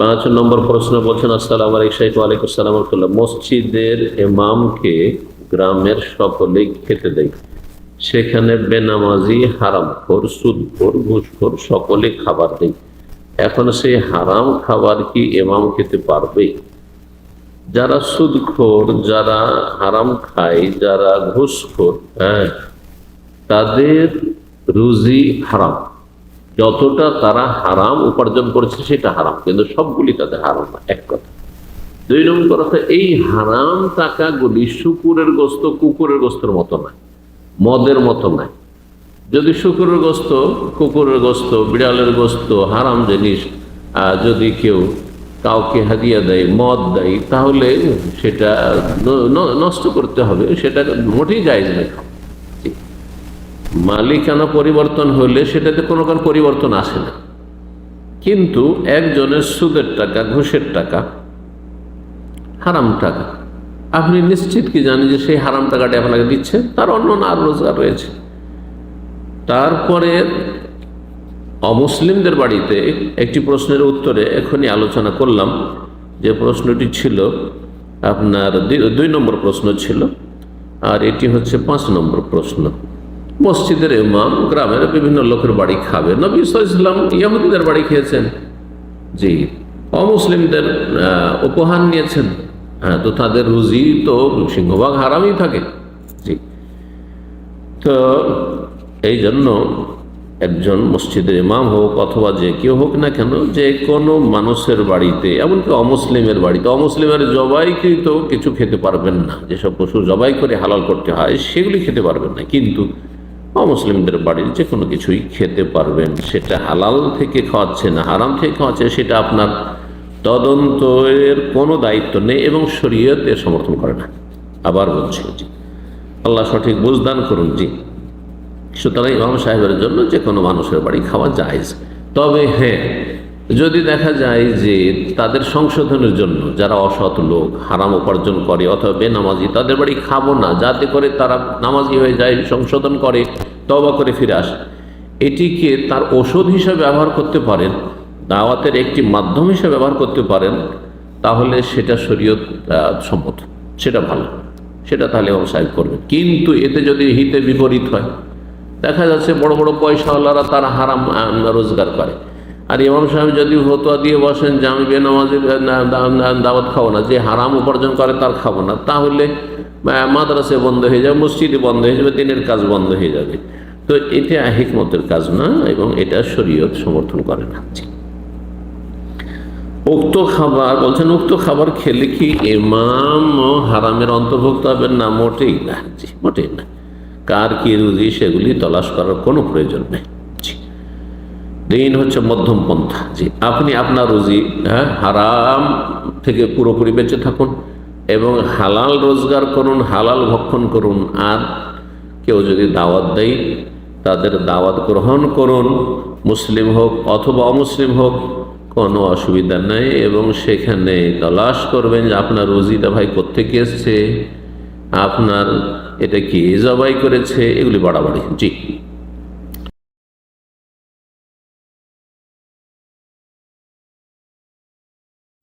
পাঁচ নম্বর প্রশ্ন বলছেন, আসসালাম মসজিদের ইমামকে গ্রামের সকলেই খেতে দেয়। সেখানে বেনামাজি হারাম খোর সুদখোর, ঘুষখোর সকলে খাবার দেয়। এখন সেই হারাম খাবার কি এমাম খেতে পারবে যারা সুদখোর, যারা হারাম খায়, যারা ঘুষখোর হ্যাঁ তাদের রুজি হারাম। যতটা তারা হারাম উপার্জন করেছে সেটা হারাম, কিন্তু সবগুলি তাদের হারাম না, এক কথা দুই নম্বর কথা, এই হারাম টাকাগুলি শুকুরের গোস্ত কুকুরের গোস্তের মতো নয়, মদের মতো নয় যদি শুকুরের গোস্ত, কুকুরের গোস্ত, বিড়ালের গোস্ত, হারাম জিনিস যদি কেউ কাউকে হাদিয়া দেয়, মদ দেয়, তাহলে সেটা ন- ন- নষ্ট করতে হবে, সেটা মোটেই খাওয়া। জি। মালিকানা পরিবর্তন হলে সেটাতে কোনো কারণ পরিবর্তন আসে না। কিন্তু একজনের সুদের টাকা, ঘুষের টাকা, হারাম টাকা, আপনি নিশ্চিত কি জানেন যে সেই হারাম টাকাটা আপনাকে দিচ্ছে? তার অন্য না রোজগার রয়েছে। তারপরে অমুসলিমদের বাড়িতে একটি প্রশ্নের উত্তরে এখনই আলোচনা করলাম। যে প্রশ্নটি ছিল, আপনার দুই নম্বর প্রশ্ন ছিল, আর এটি হচ্ছে পাঁচ নম্বর প্রশ্ন। মসজিদের ইমাম গ্রামের বিভিন্ন লোকের বাড়ি খাবে। নবী ইসলাম ইয়াহুদিদের বাড়ি খেয়েছেন। জি, অমুসলিমদের উপহার নিয়েছেন। হ্যাঁ তো তাদের রুজি তো সিংহভাগ হারামই থাকে। জি, তো এই জন্য একজন মসজিদের ইমাম হোক অথবা যে কেউ হোক না কেন, যে কোনো মানুষের বাড়িতে, এমনকি অমুসলিমের বাড়িতে, অমুসলিমের জবাইকৃত কিছু খেতে পারবেন না। যেসব পশু জবাই করে হালাল করতে হয়, সেগুলি খেতে পারবেন না। কিন্তু অমুসলিমদের বাড়ির যে কোনো কিছুই খেতে পারবেন, সেটা হালাল থেকে খাওয়াচ্ছে না হারাম থেকে খাওয়াচ্ছে, সেটা আপনার তদন্তের কোনো দায়িত্ব নেই এবং শরীয়ত এর সমর্থন করে না। আবার বলছি জি, আল্লাহ সঠিক বুঝদান করুন জি। সুতরাং ইমাম সাহেবের জন্য যে কোনো মানুষের বাড়ি খাওয়া যায় তবে হ্যাঁ যদি দেখা যায় যে তাদের সংশোধনের জন্য যারা অসৎ লোক, হারাম উপার্জন করে অথবা বেনামাজি, তাদের বাড়ি খাব না, যাতে করে তারা নামাজি হয়ে যায়, সংশোধন করে তবা করে ফিরে আসে। এটিকে তার ওষুধ হিসেবে ব্যবহার করতে পারেন, দাওয়াতের একটি মাধ্যম হিসেবে ব্যবহার করতে পারেন, তাহলে সেটা শরীয়ত সম্মত। সেটা ভালো। সেটা তাহলে ইমাম সাহেব করবেন। কিন্তু এতে যদি হিতে বিপরীত হয়, দেখা যাচ্ছে বড় বড় পয়সাওয়ালারা তারা হারাম রোজগার করে। আর ইমাম সাহেব যদি ফতোয়া দিয়ে বসেন যে আমি বেনামাজি দা- দাওয়াত খাব না, যে হারাম উপার্জন করে তার খাব না। তাহলে মাদ্রাসে বন্ধ হয়ে যাবে মসজিদে বন্ধ হয়ে যাবে, দিনের কাজ বন্ধ হয়ে যাবে। তো এটা হিকমতের কাজ না, এবং এটা শরীয়ত সমর্থন করে না। উক্ত খাবার, বলছেন, উক্ত খাবার খেলে কি ইমাম ও হারামের অন্তর্ভুক্ত হবে না, মোটেই না মোটেই না। কার কি রুজি, সেগুলি তলাশ করার কোনো প্রয়োজন নেই। দিন হচ্ছে মধ্যম পন্থা। জি, আপনি আপনার রুজি হ্যাঁ হারাম থেকে পুরোপুরি বেঁচে থাকুন এবং হালাল রোজগার করুন, হালাল ভক্ষণ করুন। আর কেউ যদি দাওয়াত দেয়, তাদের দাওয়াত গ্রহণ করুন, মুসলিম হোক অথবা অমুসলিম হোক, কোনো অসুবিধা নেই এবং সেখানে তলাশ করবেন যে আপনার রুজিটা ভাই কোথেকে এসছে, আপনার এটা কি জবাই করেছে, এগুলি বাড়াবাড়ি। জি।